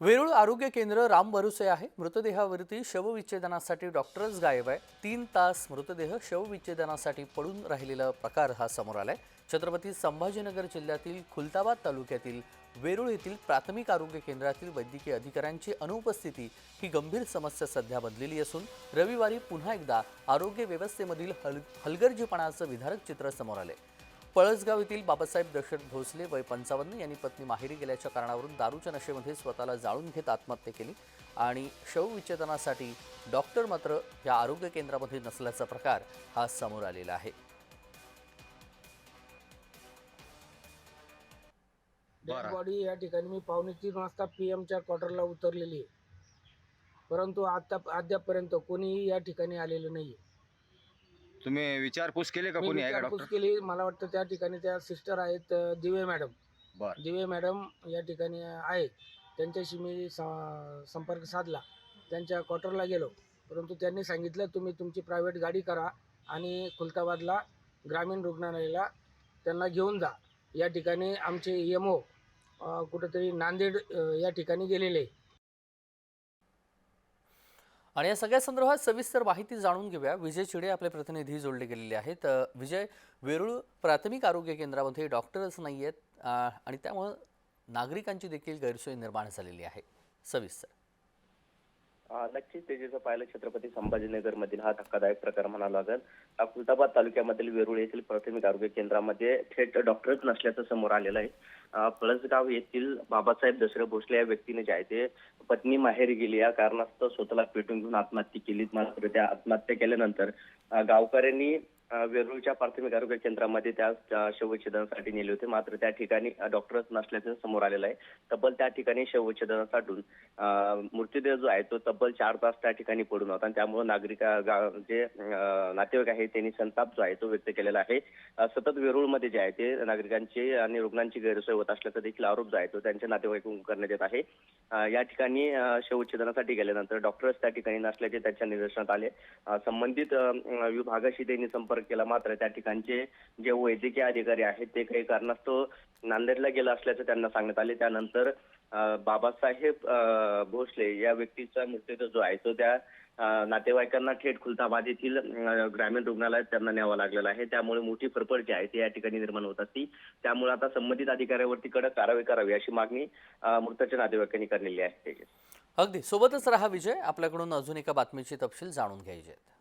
वेरूळ आरोग्य केंद्र राम भरुसे आहे. मृतदेहावरती शवविच्छेदनासाठी डॉक्टरच गायब आहे. तीन तास मृतदेह शवविच्छेदनासाठी पडून राहिलेला प्रकार हा समोर आलाय. छत्रपती संभाजीनगर जिल्ह्यातील खुलताबाद तालुक्यातील वेरूळ येथील प्राथमिक आरोग्य केंद्रातील वैद्यकीय अधिकाऱ्यांची अनुपस्थिती ही गंभीर समस्या सध्या बनलेली असून रविवारी पुन्हा एकदा आरोग्य व्यवस्थेमधील हल हलगर्जीपणाचं विधारक चित्र समोर आले पळसगाव येथील बाबासाहेब दशरथ भोसले वय पंचावन्न यांनी पत्नी माहेरी गेल्याच्या कारणावरून दारूच्या नशेमध्ये स्वतःला जाळून घेत आत्महत्या केली आणि शवविच्छेदनासाठी डॉक्टर मात्र या आरोग्य केंद्रामध्ये नसल्याचा प्रकार हा समोर आलेला आहे. डेड बॉडी या ठिकाणी मी पावणे तीन वाजता पी एमच्या क्वार्टरला उतरलेली आहे. परंतु आता अद्यापपर्यंत कोणीही या ठिकाणी आलेलं नाही तुम्ही विचारपूस केली का कोणी? आहे का विचारपूस डॉक्टर केली. मला वाटतं त्या ठिकाणी त्या सिस्टर आहेत अ, दिवे मॅडम बर. दिवे मॅडम या ठिकाणी आहेत त्यांच्याशी मी स- संपर्क साधला. त्यांच्या क्वार्टरला गेलो. परंतु त्यांनी सांगितलं तुम्ही तुमची प्रायव्हेट गाडी करा आणि खुलताबादला ग्रामीण रुग्णालयाला त्यांना घेऊन जा. या ठिकाणी आमचे एम ओ कुठेतरी नांदेड अ, या ठिकाणी गेलेले. आहे. आणि या सगळ्या संदर्भात सविस्तर माहिती जाणून घेऊया. विजय चिडे आपले प्रतिनिधी जोडले गेलेले आहेत. विजय वेरूळ प्राथमिक आरोग्य केंद्रामध्ये डॉक्टरच नाही आहेत आणि त्यामुळं नागरिकांची देखील गैरसोय निर्माण झालेली आहे. सविस्तर. नक्कीच ते तेजेचं पाहिलं छत्रपती संभाजीनगर मधील हा धक्कादायक प्रकार म्हणावा लागेल. खुलताबाद तालुक्यामधील वेरूळ येथील प्राथमिक आरोग्य केंद्रामध्ये थेट डॉक्टरच नसल्याचं समोर आलेलं आहे. पळसगाव येथील बाबासाहेब दसरे भोसले या व्यक्तीने जे आहे ते पत्नी माहेर गेली. या कारणास्तव स्वतःला पेटून घेऊन आत्महत्या केली. मात्र त्या आत्महत्या केल्यानंतर गावकऱ्यांनी वेरूळच्या प्राथमिक आरोग्य केंद्रामध्ये त्या शवविच्छेदनासाठी नेले होते. मात्र त्या ठिकाणी डॉक्टरच नसल्याचं समोर आलेलं आहे. तब्बल त्या ठिकाणी शवविच्छेदनासाठी अ, मृतदेह जो आहे तो तब्बल चार तास त्या ठिकाणी पडून होता. आणि त्यामुळे नागरिक गा- जे नातेवाईक आहे त्यांनी संताप जो आहे तो व्यक्त केलेला आहे. सतत वेरूळमध्ये जे आहे ते नागरिकांची आणि रुग्णांची गैरसोय होत असल्याचा देखील आरोप जो आहे तो त्यांच्या नातेवाईक करण्यात येत आहे. या ठिकाणी शवविच्छेदनासाठी गेल्यानंतर डॉक्टर्स त्या ठिकाणी नसल्याचे त्यांच्या निदर्शनात आले. संबंधित विभागाशी त्यांनी संपर्क केला मात्र त्या ठिकाणचे जे वैद्यकीय अधिकारी आहेत ते काही कारणास्तव नांदेडला गेला असल्याचं त्यांना सांगण्यात आले. त्यानंतर बाबासाहेब भोसले या व्यक्तीचा मृतदेह जो आहे तो त्या नातेवाईकांना थेट खुलताबाद येथील ग्रामीण रुग्णालयात त्यांना न्यावा लागलेला आहे. त्यामुळे मोठी फरफड जी आहे ती या ठिकाणी निर्माण होत असती. त्यामुळे आता संबंधित अधिकाऱ्यावरती कडक कारवाई करावी अशी मागणी मृताच्या नातेवाईकांनी केलेली आहे. अगदी. सोबतच राहा विजय. आपल्याकडून अजून एका बातमीची तपशील जाणून घ्यायचे आहेत